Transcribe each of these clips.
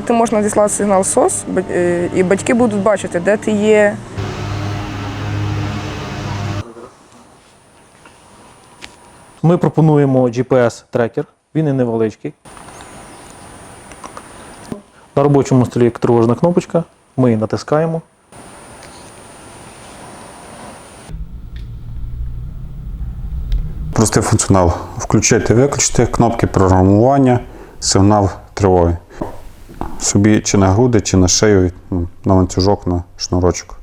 Ти можеш надіслати сигнал СОС, е, і батьки будуть бачити, де ти є. Ми пропонуємо GPS-трекер, він і невеличкий. На робочому столі тривожна кнопочка, ми її натискаємо. Простий функціонал. Включити, виключити, кнопки програмування, сигнал тривоги. Собі чи на груди, чи на шию, ну, на ланцюжок, на шнурочок.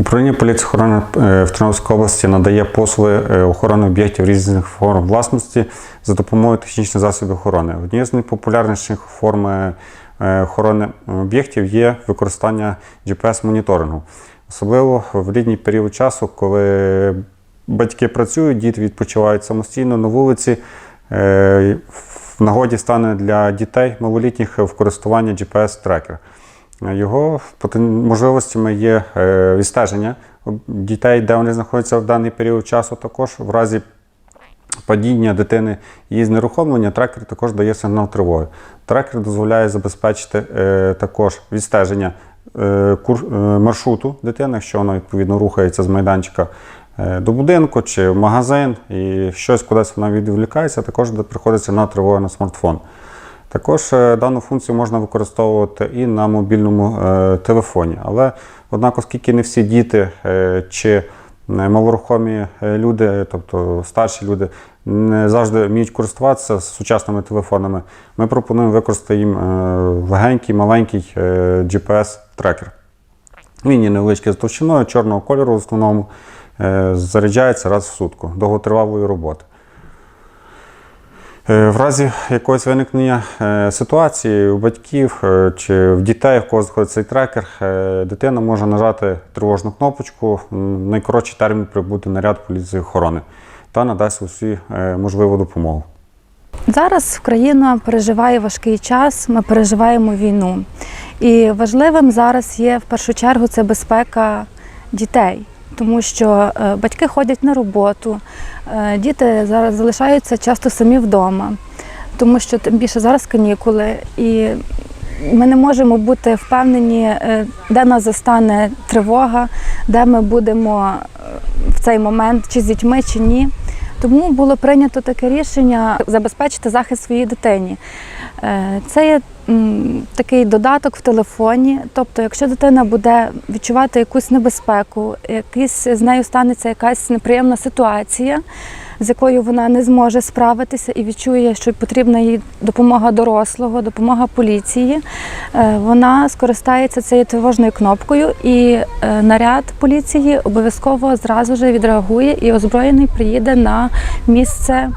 Управління поліції охорони е, в Тернопільській області надає послуги е, охорони об'єктів різних форм власності за допомогою технічних засобів охорони. Однією з найпопулярніших форм е, охорони об'єктів є використання GPS-моніторингу. Особливо в літній період часу, коли батьки працюють, діти відпочивають самостійно на вулиці. В нагоді стане для дітей малолітніх в GPS-трекер. Його можливостями є е, відстеження дітей, де вони знаходяться в даний період часу. Також в разі падіння дитини і знерухомлення трекер також дає сигнал тривоги. Трекер дозволяє забезпечити е, також відстеження е, маршруту дитини, якщо вона відповідно рухається з майданчика до будинку чи в магазин, і щось кудись вона відволікається, також приходить сигнал тривоги на смартфон. Також е, дану функцію можна використовувати і на мобільному е, телефоні. Але, однак, оскільки не всі діти е, чи малорухомі люди, тобто старші люди, не завжди вміють користуватися сучасними телефонами, ми пропонуємо використати їм легенький, маленький GPS-трекер. Він є невеличкий з товщиною, чорного кольору в основному, заряджається раз в сутку, довготривалої роботи. Е, В разі якогось виникнення е, ситуації у батьків е, чи в дітей, в кого знаходиться цей трекер, дитина може нажати тривожну кнопочку, найкоротший термін прибути наряд поліції охорони та надасть усі можливу допомогу. Зараз Україна переживає важкий час, ми переживаємо війну. І важливим зараз є в першу чергу це безпека дітей, тому що батьки ходять на роботу, діти зараз залишаються часто самі вдома, тому що тим більше зараз канікули, і ми не можемо бути впевнені, е, де нас застане тривога, де ми будемо е, в цей момент, чи з дітьми, чи ні. Тому було прийнято таке рішення забезпечити захист своїй дитині. Е, Це є такий додаток в телефоні. Тобто, якщо дитина буде відчувати якусь небезпеку, якісь з нею станеться якась неприємна ситуація, з якою вона не зможе справитися і відчує, що потрібна їй допомога дорослого, допомога поліції, е, вона скористається цією тривожною кнопкою, і е, наряд поліції обов'язково зразу ж відреагує і озброєний приїде на місце, е,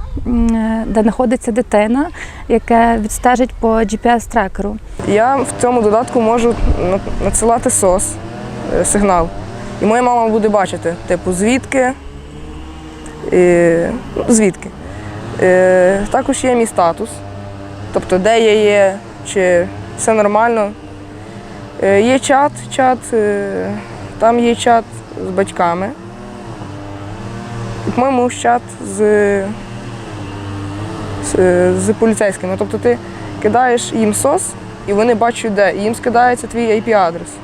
де знаходиться дитина, яке відстежить по GPS-трекеру. Я в цьому додатку можу на- надсилати СОС сигнал. І моя мама буде бачити, типу, звідки. Звідки. Е, також є мій статус. Тобто, де я є, чи все нормально. Е, є чат, чат, е, там є чат з батьками. По-моєму, чат з, з, з поліцейськими. Тобто ти кидаєш їм сос, і вони бачать, де. І їм скидається твій IP-адрес.